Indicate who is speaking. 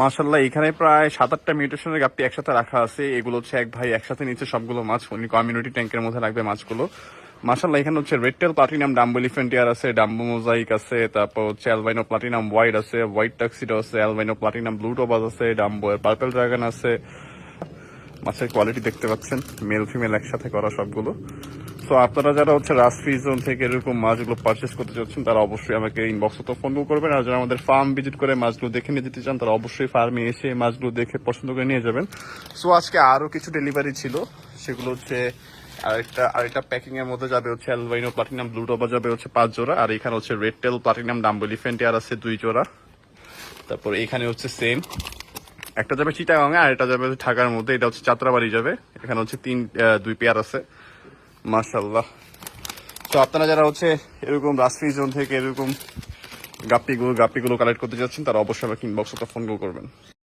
Speaker 1: মাশাল্লাহ এখানে প্রায় সাত আটটা মিউটেশনের গাপটি একসাথে রাখা আছে। এগুলো হচ্ছে এক ভাই একসাথে নিচ্ছে সবগুলো মাছ। উনি কমিউনিটি ট্যাঙ্কের মধ্যে রাখবে মাছগুলো। মাশাল্লাহ এখানে হচ্ছে রেডটেল প্লাটিনাম ডাম্বো ইলিফেন্টিয়ার আছে ডাম্বো মোজাইক আছে, তারপর হচ্ছে অ্যালবাইনো প্লাটিনাম হোয়াইট আছে হোয়াইট টাক্সিডো আছে অ্যালবাইনো প্লাটিনাম ব্লু টোবাজ আছে ডাম্বো পার্পেল ড্রাগন আছে। মাছের কোয়ালিটি দেখতে পাচ্ছেন মেল ফিমেল একসাথে করা সবগুলো। তো আপনারা যারা হচ্ছে রাজফি জোন থেকে এরকম মাছগুলো পারচেস করতে চাচ্ছেন তারা অবশ্যই আমাকে ইনবক্সে তো ফোন করবেন। আর যারা আমাদের ফার্ম ভিজিট করে মাছগুলো দেখে নিয়ে যেতে চান, তারা অবশ্যই ফার্মে এসে মাছগুলো দেখে পছন্দ করে নিয়ে যাবেন। সো আজকে আরও কিছু ডেলিভারি ছিল। সেগুলো হচ্ছে আরেকটা আরেকটা প্যাকিং এর মধ্যে যাবে হচ্ছে অ্যালবাইনো প্লাটিনাম ব্লু টোবা যাবে হচ্ছে পাঁচ জোড়া। আর এখানে হচ্ছে রেড টেল প্লাটিনাম ডাম্বলি ফেন্টিয়ার আছে দুই জোড়া। তারপর এখানে হচ্ছে সেম একটা যাবে চিটাগাঙে আর এটা যাবে ঢাকার মধ্যে। এটা হচ্ছে যাত্রাবাড়ি যাবে। এখানে হচ্ছে তিন দুই পেয়ার আছে। মাশাল্লাহ তো আপনারা যারা হচ্ছে এরকম রাজফি জোন থেকে এরকম গাপ্পিগুলো গাপ্পিগুলো কালেক্ট করতে যাচ্ছেন, তারা অবশ্যই আমাকে ইনবক্স অথবা ফোন করবেন।